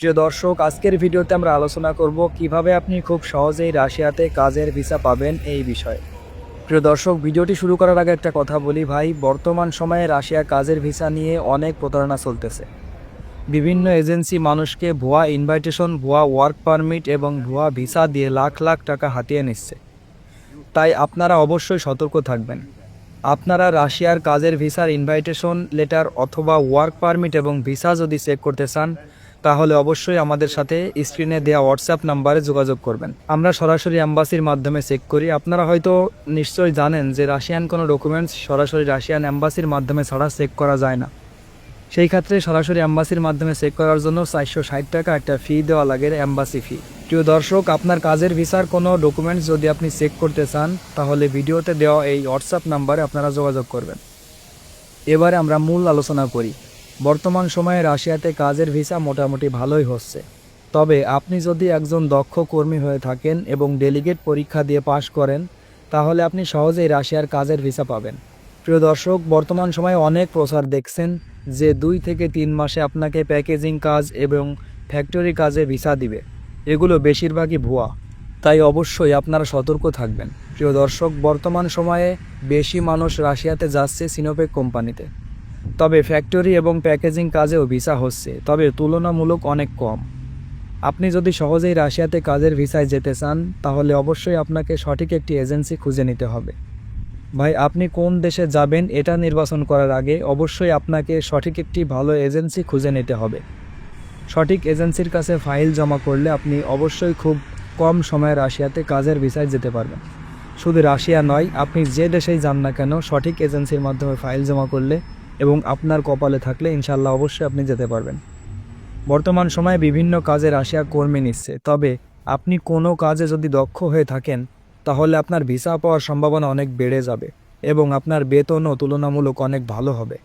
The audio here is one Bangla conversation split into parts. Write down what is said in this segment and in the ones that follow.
প্রিয় দর্শক, আজকের ভিডিওতে আমরা আলোচনা করব কীভাবে আপনি খুব সহজেই রাশিয়াতে কাজের ভিসা পাবেন এই বিষয়ে। প্রিয় দর্শক, ভিডিওটি শুরু করার আগে একটা কথা বলি ভাই, বর্তমান সময়ে রাশিয়া কাজের ভিসা নিয়ে অনেক প্রতারণা চলতেছে। বিভিন্ন এজেন্সি মানুষকে ভুয়া ইনভাইটেশন, ভুয়া ওয়ার্ক পারমিট এবং ভুয়া ভিসা দিয়ে লাখ লাখ টাকা হাতিয়ে নিচ্ছে। তাই আপনারা অবশ্যই সতর্ক থাকবেন। আপনারা রাশিয়ার কাজের ভিসার ইনভাইটেশন, লেটার অথবা ওয়ার্ক পারমিট এবং ভিসা যদি চেক করতে চান তাহলে অবশ্যই আমাদের সাথে স্ক্রিনে দেওয়া হোয়াটসঅ্যাপ নাম্বারে যোগাযোগ করবেন। আমরা সরাসরি অ্যাম্বাসির মাধ্যমে চেক করি। আপনারা হয়তো নিশ্চয়ই জানেন যে রাশিয়ান কোনো ডকুমেন্টস সরাসরি রাশিয়ান অ্যাম্বাসির মাধ্যমে ছাড়া চেক করা যায় না। সেই ক্ষেত্রে সরাসরি অ্যাম্বাসির মাধ্যমে চেক করার জন্য চারশো ষাট টাকা একটা ফি দেওয়া লাগে অ্যাম্বাসি ফি প্রিয় দর্শক, আপনার কাজের ভিসার কোনো ডকুমেন্টস যদি আপনি চেক করতে চান, তাহলে ভিডিওতে দেওয়া এই হোয়াটসঅ্যাপ নাম্বারে আপনারা যোগাযোগ করবেন। এবারে আমরা মূল আলোচনা করি। বর্তমান সময়ে রাশিয়াতে কাজের ভিসা মোটামুটি ভালোই হচ্ছে। তবে আপনি যদি একজন দক্ষ কর্মী হয়ে থাকেন এবং ডেলিগেট পরীক্ষা দিয়ে পাশ করেন, তাহলে আপনি সহজেই রাশিয়ার কাজের ভিসা পাবেন। প্রিয় দর্শক, বর্তমান সময়ে অনেক প্রচার দেখছেন যে দুই থেকে তিন মাসে আপনাকে প্যাকেজিং কাজ এবং ফ্যাক্টরি কাজে ভিসা দিবে। এগুলো বেশিরভাগই ভুয়া। তাই অবশ্যই আপনারা সতর্ক থাকবেন। প্রিয় দর্শক, বর্তমান সময়ে বেশি মানুষ রাশিয়াতে যাচ্ছে সিনোপেক কোম্পানিতে। তবে ফ্যাক্টরি এবং প্যাকেজিং কাজেও ভিসা হচ্ছে, তবে তুলনামূলক অনেক কম। আপনি যদি সহজেই রাশিয়াতে কাজের ভিসায় যেতে চান, তাহলে অবশ্যই আপনাকে সঠিক একটি এজেন্সি খুঁজে নিতে হবে। ভাই, আপনি কোন দেশে যাবেন এটা নির্বাচন করার আগে অবশ্যই আপনাকে সঠিক একটি ভালো এজেন্সি খুঁজে নিতে হবে। সঠিক এজেন্সির কাছে ফাইল জমা করলে আপনি অবশ্যই খুব কম সময়ে রাশিয়াতে কাজের ভিসায় যেতে পারবেন। শুধু রাশিয়া নয়, আপনি যে দেশেই যান না কেন, সঠিক এজেন্সির মাধ্যমে ফাইল জমা করলে এবং আপনার কপালে থাকলে ইনশাল্লাহ অবশ্যই আপনি যেতে পারবেন। বর্তমান সময়ে বিভিন্ন কাজে রাশিয়া কর্মী নিচ্ছে, তবে আপনি কোনো কাজে যদি দক্ষ হয়ে থাকেন, তাহলে আপনার ভিসা পাওয়ার সম্ভাবনা অনেক বেড়ে যাবে এবং আপনার বেতনও তুলনামূলক অনেক ভালো হবে।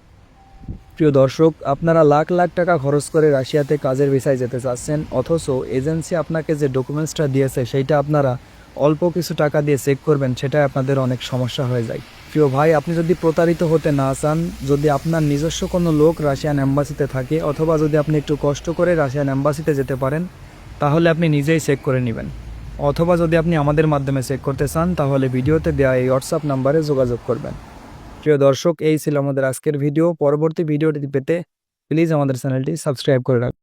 প্রিয় দর্শক, আপনারা লাখ লাখ টাকা খরচ করে রাশিয়াতে কাজের ভিসায় যেতে চাচ্ছেন, অথচ এজেন্সি আপনাকে যে ডকুমেন্টসটা দিয়েছে, সেইটা আপনারা অল্প কিছু টাকা দিয়ে চেক করবেন, সেটাই আপনাদের অনেক সমস্যা হয়ে যায়। প্রিয় ভাই, আপনি যদি প্রতারিত হতে না চান, যদি আপনার নিজস্ব কোনো লোক রাশিয়ান অ্যাম্বাসিতে থাকে, অথবা যদি আপনি একটু কষ্ট করে রাশিয়ান অ্যাম্বাসিতে যেতে পারেন, তাহলে আপনি নিজেই চেক করে নেবেন। অথবা যদি আপনি আমাদের মাধ্যমে চেক করতে চান, তাহলে ভিডিওতে দেওয়া এই হোয়াটসঅ্যাপ নাম্বারে যোগাযোগ করবেন। প্রিয় দর্শক, এই ছিল আমাদের আজকের ভিডিও। পরবর্তী ভিডিওটি পেতে প্লিজ আমাদের চ্যানেলটি সাবস্ক্রাইব করে রাখুন